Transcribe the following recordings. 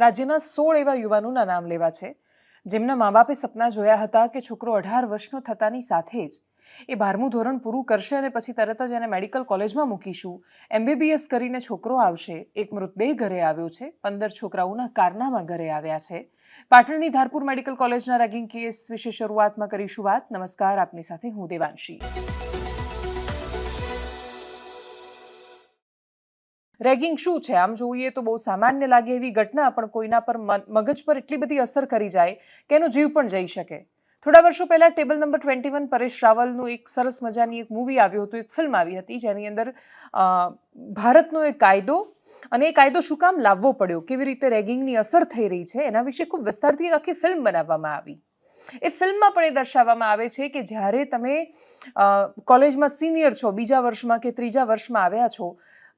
રાજ્યના સોળ એવા યુવાનોના નામ લેવા છે. જેમના મા બાપે સપના જોયા હતા કે છોકરો અઢાર વર્ષનો થતાની સાથે જ એ બારમું ધોરણ પૂરું કરશે અને પછી તરત જ એને મેડિકલ કોલેજમાં મૂકીશું. એમબીબીએસ કરીને છોકરો આવશે. એક મૃતદેહ ઘરે આવ્યો છે. પંદર છોકરાઓના કારનામાં ઘરે આવ્યા છે. પાટણની ધારપુર મેડિકલ કોલેજના રેગિંગ કેસ વિશે શરૂઆતમાં કરીશું વાત. નમસ્કાર. આપની સાથે હું દેવાંશી. રેગિંગ શું છે? આમ જોઈએ તો બહુ સામાન્ય લાગે એવી ઘટના, પણ કોઈના પર મગજ પર એટલી બધી અસર કરી જાય કે એનો જીવ પણ જઈ શકે. થોડા વર્ષો પહેલાં table number twenty one Paresh રાવલનું એક સરસ મજાની એક મૂવી આવ્યું હતું, એક ફિલ્મ આવી હતી, જેની અંદર ભારતનો એક કાયદો અને એ કાયદો શું કામ લાવવો પડ્યો? કેવી રીતે રેગિંગની અસર થઈ રહી છે? એના વિશે ખૂબ વિસ્તારથી આખી ફિલ્મ બનાવવામાં આવી. એ ફિલ્મમાં પણ એ દર્શાવવામાં આવે છે કે જ્યારે તમે કોલેજમાં સિનિયર છો, બીજા વર્ષમાં કે ત્રીજા વર્ષમાં આવ્યા છો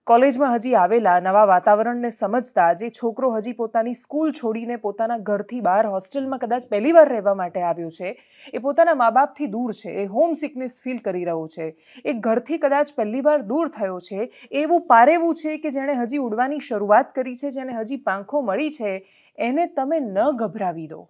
કોલેજમાં હજી આવેલા નવા વાતાવરણને સમજતા જે છોકરો હજી પોતાની સ્કૂલ છોડીને પોતાના ઘરથી બહાર હોસ્ટેલમાં કદાચ પહેલી વાર રહેવા માટે આવ્યો છે, એ પોતાના મા બાપથી દૂર છે, એ હોમ સિકનેસ ફીલ કરી રહ્યો છે, એ ઘરથી કદાચ પહેલી વાર દૂર થયો છે, એવું પારેવું છે કે જેણે હજી ઉડવાની શરૂઆત કરી છે, જેને હજી પાંખો મળી છે, એને તમે ન ગભરાવી દો.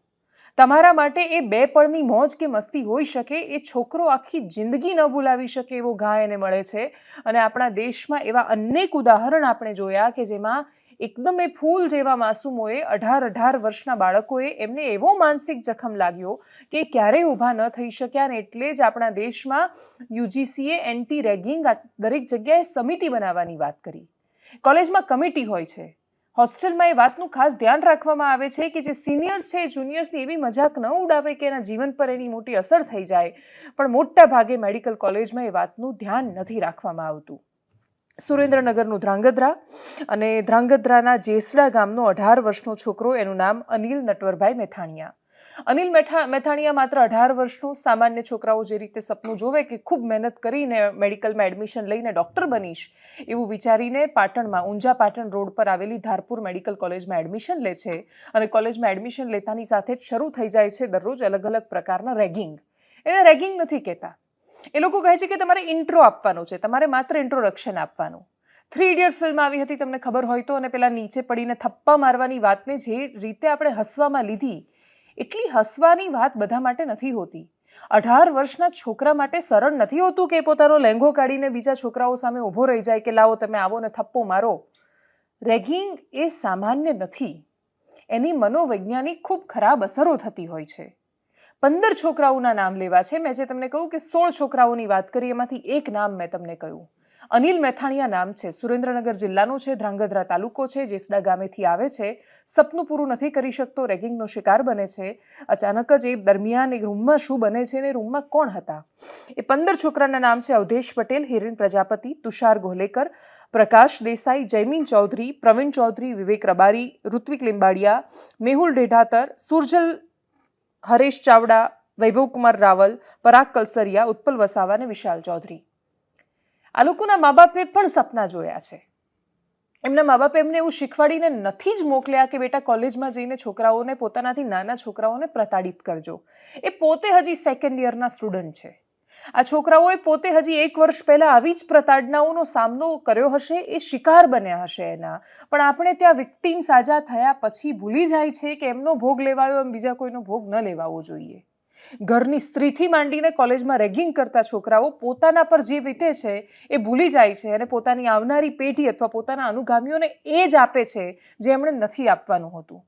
તમારા માટે એ બે પળની મોજ કે મસ્તી હોઈ શકે, એ છોકરો આખી જિંદગી ન ભૂલાવી શકે એવો ઘા એને મળે છે. અને આપણા દેશમાં એવા અનેક ઉદાહરણ આપણે જોયા કે જેમાં એકદમ એ ફૂલ જેવા માસૂમોએ અઢાર અઢાર વર્ષના બાળકોએ એમને એવો માનસિક જખમ લાગ્યો કે ક્યારેય ઊભા ન થઈ શક્યા અને એટલે જ આપણા દેશમાં યુજીસીએ એન્ટી રેગિંગ દરેક જગ્યાએ સમિતિ બનાવવાની વાત કરી. કોલેજમાં કમિટી હોય છે. હોસ્ટેલમાં એ વાતનું ખાસ ધ્યાન રાખવામાં આવે છે કે જે સિનિયર્સ છે એ જુનિયર્સની એવી મજાક ન ઉડાવે કે એના જીવન પર એની મોટી અસર થઈ જાય. પણ મોટા ભાગે મેડિકલ કોલેજમાં એ વાતનું ધ્યાન નથી રાખવામાં આવતું. સુરેન્દ્રનગરનું ધ્રાંગધ્રા અને ધ્રાંગધ્રાના જેસડા ગામનો અઢાર વર્ષનો છોકરો એનું નામ અનિલ નટવરભાઈ મેથાણીયા. અનિલ મેથાણીયા માત્ર અઢાર વર્ષનું સામાન્ય છોકરાઓ જે રીતે સપનું જોવે કે ખૂબ મહેનત કરીને મેડિકલમાં એડમિશન લઈને ડૉક્ટર બનીશ, એવું વિચારીને પાટણમાં ઊંઝા પાટણ રોડ પર આવેલી ધારપુર મેડિકલ કોલેજમાં એડમિશન લે છે અને કોલેજમાં એડમિશન લેતાની સાથે જ શરૂ થઈ જાય છે દરરોજ અલગ અલગ પ્રકારના રેગિંગ. એને રેગિંગ નથી કહેતા. એ લોકો કહે છે કે તમારે ઇન્ટ્રો આપવાનો છે, તમારે માત્ર ઇન્ટ્રોડક્શન આપવાનું. થ્રી ઇડિયટ ફિલ્મ આવી હતી, તમને ખબર હોય તો, અને પેલા નીચે પડીને થપ્પા મારવાની વાતને જે રીતે આપણે હસવામાં લીધી એટલી હસવાની વાત બધા માટે નથી હોતી. અઢાર વર્ષના છોકરા માટે સરળ નથી હોતું કે પોતાનો લેંઘો કાઢીને બીજા છોકરાઓ સામે ઊભો રહી જાય કે લાવો તમે આવો ને થપ્પો મારો. રેગિંગ એ સામાન્ય નથી. એની મનોવૈજ્ઞાનિક ખૂબ ખરાબ અસરો થતી હોય છે. પંદર છોકરાઓના નામ લેવા છે. મેં જે તમને કહ્યું કે સોળ છોકરાઓની વાત કરી, એમાંથી એક નામ મેં તમને કહ્યું. અનિલ મેથાણીયા નામ છે. સુરેન્દ્રનગર જિલ્લાનો છે, ધ્રાંગધ્રા તાલુકો છે જેસડા ગામેથી આવે છે. સપનું પૂરું નથી કરી શકતો, રેગિંગનો શિકાર બને છે. અચાનક જ એ દરમિયાન એ રૂમમાં શું બને છે ને રૂમમાં કોણ હતા? એ પંદર છોકરાના નામ છે અવધેશ પટેલ, હિરેન પ્રજાપતિ, તુષાર ગોલેકર, પ્રકાશ દેસાઈ, જયમીન ચૌધરી, પ્રવીણ ચૌધરી, વિવેક રબારી, ઋત્વિક લિંબાડિયા, મેહુલ ઢેઢાતર, સુરજલ હરેશ ચાવડા, વૈભવકુમાર રાવલ, પરાગ કલસરિયા, ઉત્પલ વસાવા અને વિશાલ ચૌધરી. આ લોકોના મા બાપે પણ સપના જોયા છે. એમના મા બાપે એમને એવું શીખવાડીને નથી જ મોકલ્યા કે, બેટા, કોલેજમાં જઈને છોકરાઓને, પોતાનાથી નાના છોકરાઓને પ્રતાડિત કરજો. એ પોતે હજી સેકન્ડ યરના સ્ટુડન્ટ છે. આ છોકરાઓએ પોતે હજી એક વર્ષ પહેલા આવી જ પ્રતાડનાઓનો સામનો કર્યો હશે, એ શિકાર બન્યા હશે એના. પણ આપણે ત્યાં વિક્ટીમ સાજા થયા પછી ભૂલી જાય છે કે એમનો ભોગ લેવાયો, એમ બીજા કોઈનો ભોગ ન લેવાવો જોઈએ. ઘરની સ્ત્રીથી માંડીને કોલેજમાં રેગિંગ કરતા છોકરાઓ પોતાના પર જે વીતે છે એ ભૂલી જાય છે અને પોતાની આવનારી પેઢી અથવા પોતાના અનુગામીઓને એ જ આપે છે જે એમણે નથી આપવાનું હતું.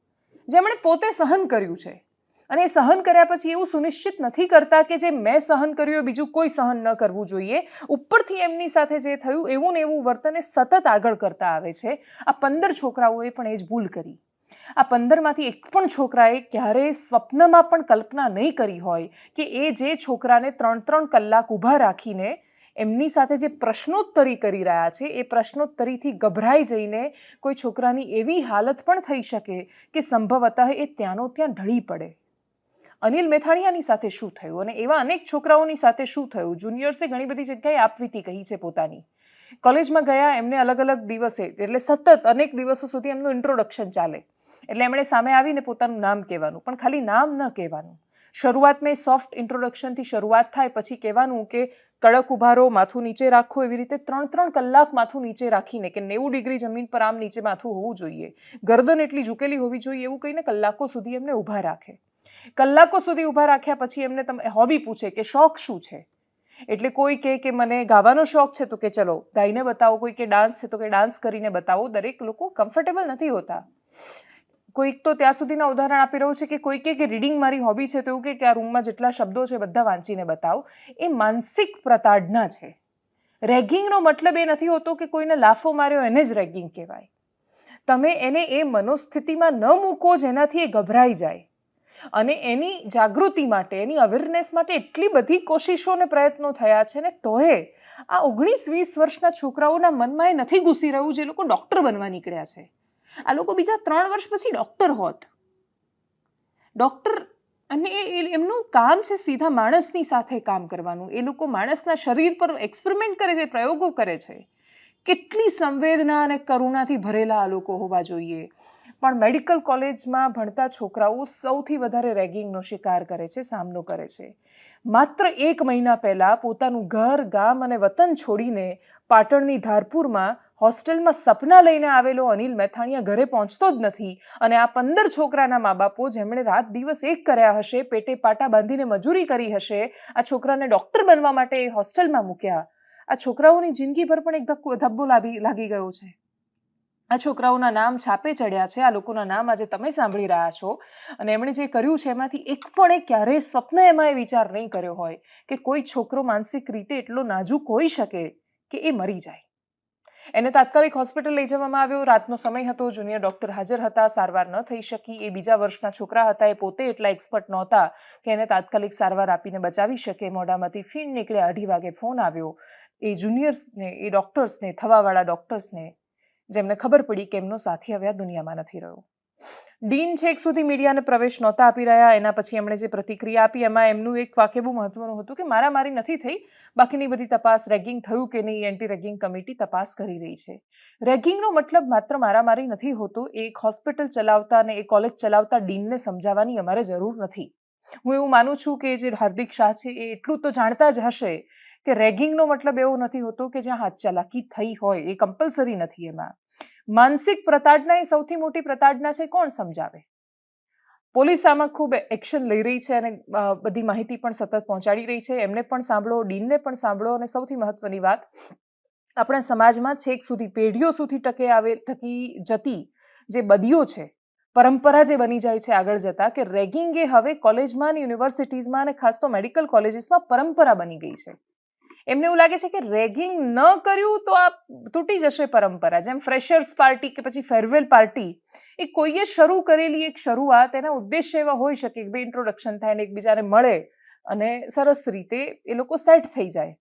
જે એમણે પોતે સહન કર્યું છે. અને એ સહન કર્યા પછી એવું સુનિશ્ચિત નથી કરતા કે જે મેં સહન કર્યું એ બીજું કોઈ સહન ન કરવું જોઈએ. ઉપરથી એમની સાથે જે થયું એવું ને એવું વર્તન સતત આગળ કરતા આવે છે. આ પંદર છોકરાઓએ પણ એ જ ભૂલ કરી. આ પંદરમાંથી એક પણ છોકરાએ ક્યારેય સ્વપ્નમાં પણ કલ્પના નહીં કરી હોય કે એ જે છોકરાને ત્રણ ત્રણ કલાક ઊભા રાખીને એમની સાથે જે પ્રશ્નોત્તરી કરી રહ્યા છે, એ પ્રશ્નોત્તરીથી ગભરાઈ જઈને કોઈ છોકરાની એવી હાલત પણ થઈ શકે કે સંભવતઃ એ ત્યાંનો ત્યાં ઢળી પડે. અનિલ મેથાણીયાની સાથે શું થયું? અને એવા અનેક છોકરાઓની સાથે શું થયું? જુનિયર્સે ઘણી બધી જગ્યાએ આપવીતી કહી છે પોતાની. કોલેજમાં ગયા, એમને અલગ અલગ દિવસે, એટલે સતત અનેક દિવસો સુધી એમનું ઇન્ટ્રોડક્શન ચાલે. એટલે એમણે સામે આવીને પોતાનું નામ કહેવાનું, પણ ખાલી નામ ન કહેવાનું. શરૂઆતમાં સોફ્ટ ઇન્ટ્રોડક્શનથી શરૂઆત થાય, પછી કહેવાનું કે કડક ઉભારો, માથું નીચે રાખો, એવી રીતે ત્રણ ત્રણ કલાક માથું નીચે રાખીને કે નેવું ડિગ્રી જમીન પર આમ નીચે માથું હોવું જોઈએ. ગરદન એટલી ઝૂકેલી હોવી જોઈએ એવું કહીને કલાકો સુધી એમને ઊભા રાખે. કલાકો સુધી ઊભા રાખ્યા પછી એમને તમે હોબી પૂછે કે શોખ શું છે? એટલે કોઈ કહે કે મને ગાવાનો શોખ છે તો કે ચલો, ગાઈને બતાવો. કોઈ કે ડાન્સ છે તો કે ડાન્સ કરીને બતાવો. દરેક લોકો કમ્ફર્ટેબલ નથી હોતા. કોઈક તો ત્યાં સુધીના ઉદાહરણ આપી રહ્યું છે કે કોઈ કે રીડિંગ મારી હોબી છે તો એવું કે આ રૂમમાં જેટલા શબ્દો છે બધા વાંચીને બતાવો. એ માનસિક પ્રતાડના છે. રેગિંગનો મતલબ એ નથી હોતો કે કોઈને લાફો માર્યો એને જ રેગિંગ કહેવાય. તમે એને એ મનોસ્થિતિમાં ન મૂકો જેનાથી એ ગભરાઈ જાય. અને એની જાગૃતિ માટે, એની અવેરનેસ માટે એટલી બધી કોશિશો અને પ્રયત્નો થયા છે ને, તોય આ ઓગણીસ વીસ વર્ષના છોકરાઓના મનમાં એ નથી ઘૂસી રહ્યું જે લોકો ડૉક્ટર બનવા નીકળ્યા છે. આ લોકો બીજા ત્રણ વર્ષ પછી ડૉક્ટર હોત. ડૉક્ટર અને એમનું કામ છે સીધા માણસની સાથે કામ કરવાનું. એ લોકો માણસના શરીર પર એક્સપેરિમેન્ટ કરે છે, પ્રયોગો કરે છે. કેટલી સંવેદના અને કરુણાથી ભરેલા આ લોકો હોવા જોઈએ. પણ મેડિકલ કોલેજમાં ભણતા છોકરાઓ સૌથી વધારે રેગિંગનો શિકાર કરે છે, સામનો કરે છે. માત્ર એક મહિના પહેલાં પોતાનું ઘર, ગામ અને વતન છોડીને પાટણની ધારપુરમાં હોસ્ટેલમાં સપના લઈને આવેલો અનિલ મેથાણીયા ઘરે પહોંચતો જ નથી અને આ પંદર છોકરાના મા બાપો જેમણે રાત દિવસ એક કર્યા હશે, પેટે પાટા બાંધીને મજૂરી કરી હશે, આ છોકરાને ડૉક્ટર બનવા માટે એ હોસ્ટેલમાં મૂક્યા. આ છોકરાઓની જિંદગી પર પણ એક ધક્કો, ધબ્બો લાગી લાગી ગયો છે. આ છોકરાઓના નામ છાપે ચડ્યા છે, આ લોકોના નામ આજે તમે સાંભળી રહ્યા છો. અને એમણે જે કર્યું છે, એમાંથી એક પણ એ ક્યારેય સ્વપ્ન એમાં એ વિચાર નહીં કર્યો હોય કે કોઈ છોકરો માનસિક રીતે એટલો નાજુક હોઈ શકે કે એ મરી જાય. એને તાત્કાલિક હોસ્પિટલ લઈ જવામાં આવ્યો. રાતનો સમય હતો, જુનિયર ડૉક્ટર હાજર હતા, સારવાર ન થઈ શકી. એ બીજા વર્ષના છોકરા હતા, એ પોતે એટલા એક્સપર્ટ નહોતા કે એને તાત્કાલિક સારવાર આપીને બચાવી શકે. મોઢામાંથી ફીણ નીકળે અઢી વાગે ફોન આવ્યો. એ જુનિયર્સને, એ ડૉક્ટર્સને, થવાવાળા ડૉક્ટર્સને જેમને ખબર પડી કે એમનો સાથી હવે આ દુનિયામાં નથી રહ્યો. ડીન છેક સુધી મીડિયાને પ્રવેશ નહોતા આપી રહ્યા, એના પછી એમણે જે પ્રતિક્રિયા આપી એમાં એમનું એક વાક્ય બહુ મહત્વનું હતું કે મારામારી નથી થઈ, બાકીની બધી તપાસ રેગિંગ થયું કે નહીં, એન્ટી રેગિંગ કમિટી તપાસ કરી રહી છે. રેગિંગનો મતલબ માત્ર મારામારી નથી હોતો, એક હોસ્પિટલ ચલાવતા અને એ કોલેજ ચલાવતા ડીનને સમજાવવાની અમારે જરૂર નથી. હું એવું માનું છું કે જે હાર્દિક શાહ છે એ એટલું તો જાણતા જ હશે કે રેગિંગનો મતલબ એવો નથી હોતો કે જ્યાં હાથ ચાલાકી થઈ હોય, એ કમ્પલસરી નથી એમાં. માનસિક પ્રતાડના એ સૌથી મોટી પ્રતાડના છે, કોણ સમજાવે? પોલીસ આમાં ખૂબ એક્શન લઈ રહી છે અને બધી માહિતી પણ સતત પહોંચાડી રહી છે. એમને પણ સાંભળો, ડીનને પણ સાંભળો અને સૌથી મહત્વની વાત, આપણા સમાજમાં છેક સુધી પેઢીઓ સુધી ટકે આવે, ટકી જતી જે બદીઓ છે, પરંપરા જે બની જાય છે આગળ જતા કે રેગિંગ એ હવે કોલેજમાં યુનિવર્સિટીઝમાં અને ખાસ તો મેડિકલ કોલેજીસમાં પરંપરા બની ગઈ છે. એમને એવું લાગે છે કે રેગિંગ ન કર્યું તો આ તૂટી જશે પરંપરા. જેમ ફ્રેશર્સ પાર્ટી કે પછી ફેરવેલ પાર્ટી એ કોઈએ શરૂ કરેલી એક શરૂઆત, એના ઉદ્દેશ્ય એવા હોઈ શકે કે ભાઈ ઇન્ટ્રોડક્શન થાય ને એકબીજાને મળે અને સરસ રીતે એ લોકો સેટ થઈ જાય.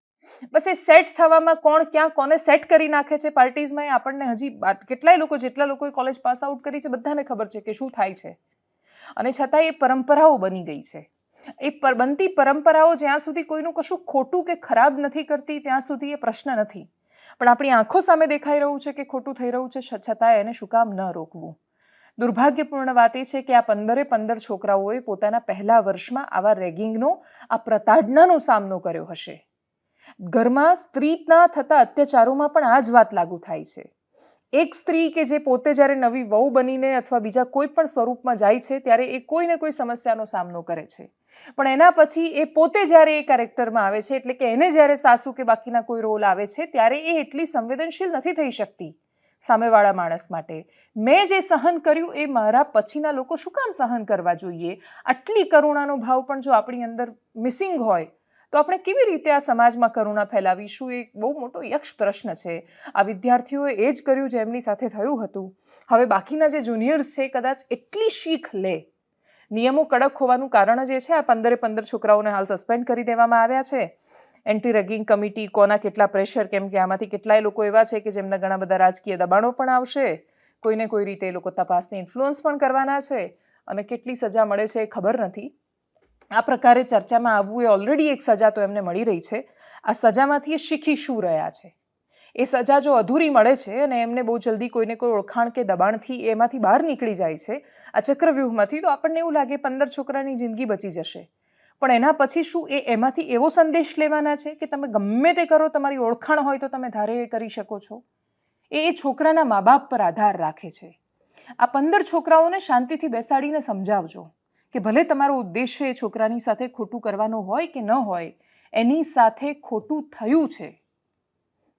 બસ એ સેટ થવામાં કોણ ક્યાં કોને સેટ કરી નાખે છે પાર્ટીઝમાં એ આપણને હજી કેટલાય લોકો, જેટલા લોકોએ કોલેજ પાસ આઉટ કરી છે બધાને ખબર છે કે શું થાય છે. અને છતાં એ પરંપરાઓ બની ગઈ છે. એ બનતી પરંપરાઓ જ્યાં સુધી કોઈનું કશું ખોટું કે ખરાબ નથી કરતી, ત્યાં સુધી એ પ્રશ્ન નથી. પણ આપણી આંખો સામે દેખાઈ રહ્યું છે કે ખોટું થઈ રહ્યું છ- છતાંય એને શું કામ ન રોકવું. દુર્ભાગ્યપૂર્ણ વાત એ છે કે આ પંદરે પંદર છોકરાઓએ પોતાના પહેલા વર્ષમાં આવા રેગિંગનો, આ પ્રતાડનાનો સામનો કર્યો હશે. ઘરમાં સ્ત્રીના થતા અત્યાચારોમાં પણ આ જ વાત લાગુ થાય છે. એક સ્ત્રી કે જે પોતે જ્યારે નવી વહુ બનીને અથવા બીજા કોઈ પણ સ્વરૂપમાં જાય છે, ત્યારે એ કોઈ ને કોઈ સમસ્યાનો સામનો કરે છે. પણ એના પછી એ પોતે જ્યારે એ કેરેક્ટરમાં આવે છે, એટલે કે એને જ્યારે સાસુ કે બાકીના કોઈ રોલ આવે છે, ત્યારે એ એટલી સંવેદનશીલ નથી થઈ શકતી સામેવાળા માણસ માટે. મેં જે સહન કર્યું, એ મારા પછીના લોકો શું કામ સહન કરવા જોઈએ? આટલી કરુણાનો ભાવ પણ જો આપણી અંદર મિસિંગ હોય તો આપણે કેવી રીતે આ સમાજમાં કરુણા ફેલાવીશું એ બહુ મોટો યક્ષ પ્રશ્ન છે. આ વિદ્યાર્થીઓએ એ જ કર્યું જે એમની સાથે થયું હતું. હવે બાકીના જે જુનિયર્સ છે કદાચ એટલી શીખ લે. નિયમો કડક હોવાનું કારણ જ છે, આ પંદરે પંદર છોકરાઓને હાલ સસ્પેન્ડ કરી દેવામાં આવ્યા છે. એન્ટી રેગિંગ કમિટી કોના કેટલા પ્રેશર કેમ કે આમાંથી કેટલાય લોકો એવા છે કે જેમના ઘણા બધા રાજકીય દબાણો પણ આવશે. કોઈને કોઈ રીતે એ લોકો તપાસને ઇન્ફ્લુઅન્સ પણ કરવાના છે. અને કેટલી સજા મળે છે એ ખબર નથી. આ પ્રકારે ચર્ચામાં આવવું એ ઓલરેડી એક સજા તો એમને મળી રહી છે. આ સજામાંથી એ શીખી શું રહ્યા છે? એ સજા જો અધૂરી મળે છે અને એમને બહુ જલ્દી કોઈને કોઈ ઓળખાણ કે દબાણથી એમાંથી બહાર નીકળી જાય છે, આ ચક્રવ્યૂહમાંથી, તો આપણને એવું લાગે પંદર છોકરાની જિંદગી બચી જશે. પણ એના પછી શું એ એમાંથી એવો સંદેશ લેવાના છે કે તમે ગમે તે કરો, તમારી ઓળખાણ હોય તો તમે ધારે એ કરી શકો છો? એ એ છોકરાના મા બાપ પર આધાર રાખે છે. આ પંદર છોકરાઓને શાંતિથી બેસાડીને સમજાવજો. કે ભલે તમારો ઉદ્દેશ્ય એ છોકરાની સાથે ખોટું કરવાનો હોય કે ન હોય, એની સાથે ખોટું થયું છે.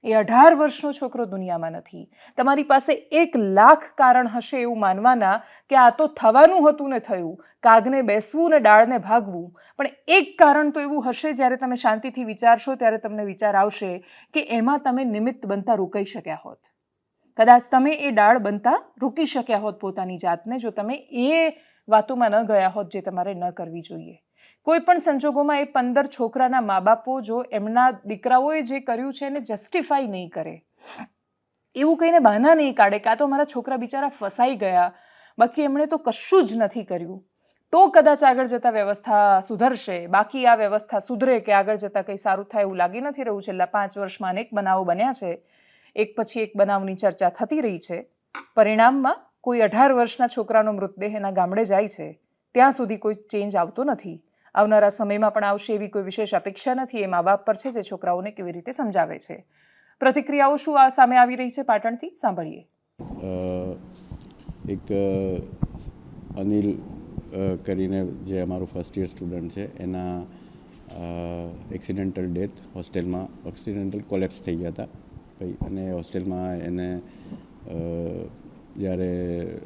એ અઢાર વર્ષનો છોકરો દુનિયામાં નથી. તમારી પાસે એક લાખ કારણ હશે એવું માનવાના કે આ તો થવાનું હતું ને થયું, કાગને બેસવું ને ડાળને ભાગવું. પણ એક કારણ તો એવું હશે જ્યારે તમે શાંતિથી વિચારશો, ત્યારે તમને વિચાર આવશે કે એમાં તમે નિમિત્ત બનતા રોકાઈ શક્યા હોત. કદાચ તમે એ ડાળ બનતા રોકી શક્યા હોત પોતાની જાતને, જો તમે એ વાતોમાં ન ગયા હોત જે તમારે ન કરવી જોઈએ. કોઈ પણ સંજોગોમાં એ પંદર છોકરાના મા બાપો જો એમના દીકરાઓએ જે કર્યું છે એને જસ્ટિફાઈ નહીં કરે. એવું કહીને બહાના નહીં કાઢે કાં તો મારા છોકરા બિચારા ફસાઈ ગયા. બાકી એમણે તો કશું જ નથી કર્યું. તો કદાચ આગળ જતાં વ્યવસ્થા સુધરશે. બાકી આ વ્યવસ્થા સુધરે કે આગળ જતાં કંઈ સારું થાય એવું લાગી નથી રહ્યું. છેલ્લા પાંચ વર્ષમાં અનેક બનાવો બન્યા છે. એક પછી એક બનાવની ચર્ચા થતી રહી છે. પરિણામમાં કોઈ અઢાર વર્ષના છોકરાનો મૃતદેહ એના ગામડે જાય છે, ત્યાં સુધી કોઈ ચેન્જ આવતો નથી. આવનારા સમયમાં પણ આવશે એવી કોઈ વિશેષ અપેક્ષા નથી. એ મા બાપ પર છે જે છોકરાઓને કેવી રીતે સમજાવે છે. પ્રતિક્રિયાઓ શું આ સામે આવી રહી છે? પાટણથી સાંભળીએ. એક અનિલ કરીને જે અમારું ફર્સ્ટ યર સ્ટુડન્ટ છે, એના એક્સિડેન્ટલ ડેથ હોસ્ટેલમાં એક્સિડેન્ટલ કોલેપ્સ થઈ ગયા હતા. ભાઈ, અને હોસ્ટેલમાં એને જ્યારે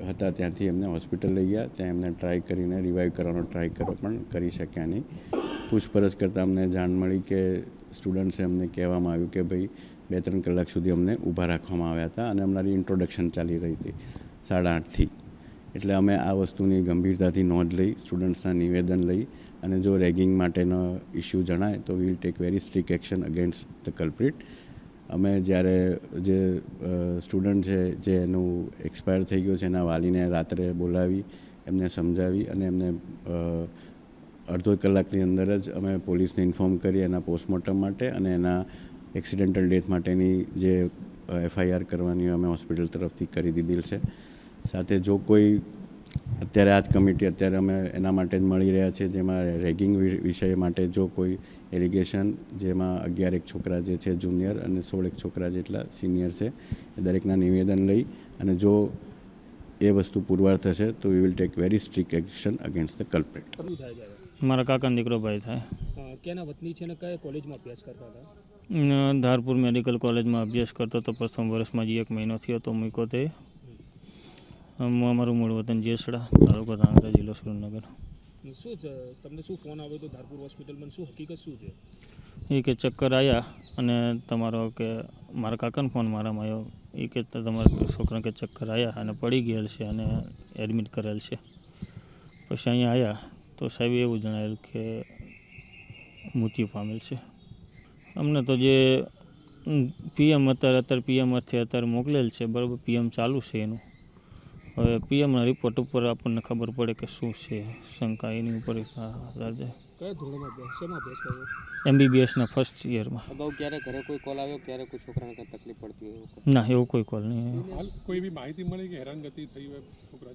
હતા ત્યાંથી એમને હોસ્પિટલ લઈ ગયા. ત્યાં એમને ટ્રાય કરીને રિવાઈવ કરવાનો ટ્રાય કર્યો, પણ કરી શક્યા નહીં. પૂછપરછ કરતાં અમને જાણ મળી કે સ્ટુડન્ટ્સે અમને કહેવામાં આવ્યું કે ભાઈ બે ત્રણ કલાક સુધી અમને ઊભા રાખવામાં આવ્યા હતા અને અમારી ઇન્ટ્રોડક્શન ચાલી રહી હતી સાડા આઠથી. એટલે અમે આ વસ્તુની ગંભીરતાથી નોંધ લઈ સ્ટુડન્ટ્સના નિવેદન લઈ અને જો રેગિંગ માટેનો ઇસ્યુ જણાય તો will take very strict action against the culprit અમે જ્યારે જે સ્ટુડન્ટ છે, જે એનું એક્સપાયર થઈ ગયું છે, એના વાલીને રાત્રે બોલાવી, એમને સમજાવી અને એમને અડધો કલાકની અંદર જ અમે પોલીસને ઇન્ફોર્મ કરી એના પોસ્ટમોર્ટમ માટે અને એના એક્સિડેન્ટલ ડેથ માટેની જે એફઆઈઆર કરવાની અમે હોસ્પિટલ તરફથી કરી દીધેલ છે. સાથે જો કોઈ અત્યારે આ જ કમિટી અત્યારે અમે એના માટે જ મળી રહ્યા છે જેમાં રેગિંગ વિષય માટે જો કોઈ એલિગેશન જેમાં અગિયાર એક છોકરા જે છે જુનિયર અને સોળ એક છોકરા જેટલા સિનિયર છે એ દરેકના નિવેદન લઈ અને જો એ વસ્તુ પુરવાર થશે તો we will take very strict action against the culprit થાય મારા કાકાનો દીકરો ભાઈ થાય. કેના વતની છે ને કયા કોલેજમાં અભ્યાસ કરતા હતા? ધારપુર મેડિકલ કોલેજમાં અભ્યાસ કરતો હતો પ્રથમ વર્ષમાં જ એક મહિનો થયો તો મૂક્યો તે. અમારું મૂળ વતન જેસડા તાલુકો ધાંગધ્રા જિલ્લો સુરેન્દ્રનગર. શું છે? તમને શું ફોન આવ્યો તો ધારપુર હોસ્પિટલમાં શું હકીકત શું છે? એ કે ચક્કર આવ્યા અને તમારો કે મારા કાકાનો ફોન મારામાં આવ્યો એ કે તમારા છોકરા કે ચક્કર આવ્યા અને પડી ગયેલ છે અને એડમિટ કરેલ છે. પછી અહીંયા આવ્યા તો સાહેબે એવું જણાવેલ કે મૃત્યુ પામેલ છે. અમને તો જે પીએમ અત્યારે અત્યારે પીએમ અર્થે અત્યારે મોકલેલ છે બરાબર પીએમ ચાલુ છે એનું. હવે પીએમના રિપોર્ટ ઉપર આપણને ખબર પડે કે શું છે શંકા એની ઉપર આધાર કર્યો? એમબીબીએસના ફર્સ્ટ યરમાં અગાઉ ક્યારે ઘરે કોઈ કોલ આવ્યો? ક્યારે કોઈ છોકરાને કંઈ તકલીફ પડતી હોય ના એવું કોઈ કોલ નહીં કોઈ એવી માહિતી મળી કે હેરાનગતિ થઈ હોય છોકરા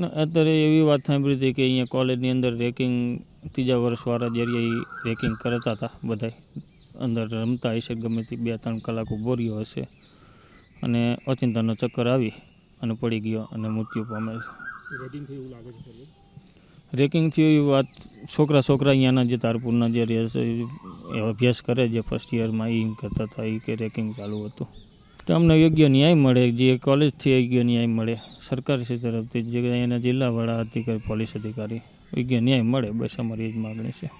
ના, અત્યારે એવી વાત સાંભળી હતી કે અહીંયા કોલેજની અંદર રેકિંગ ત્રીજા વર્ષવાળા જરિયા એ રેકિંગ કરતા હતા બધા અંદર રમતા હશે ગમે તે બે ત્રણ કલાક ઊભો રહ્યો હશે. અને અચિંતાનો ચક્કર આવી. અને પડી ગયો અને મૃત્યુ પામેલ. રેકિંગથી એવી છે રેકિંગ થયું એ વાત છોકરા છોકરા અહીંયાના જે તારપુરના જે રહેશે એ અભ્યાસ કરે જે ફર્સ્ટ યરમાં એ એમ કહેતા હતા એ કે રેકિંગ ચાલુ હતું. તો અમને યોગ્ય ન્યાય મળે જે કોલેજથી યોગ્ય ન્યાય મળે સરકારશ્રી તરફથી જે એના જિલ્લાવાળા અધિકારી પોલીસ અધિકારી યોગ્ય ન્યાય મળે બસ અમારી એ જ માગણી છે.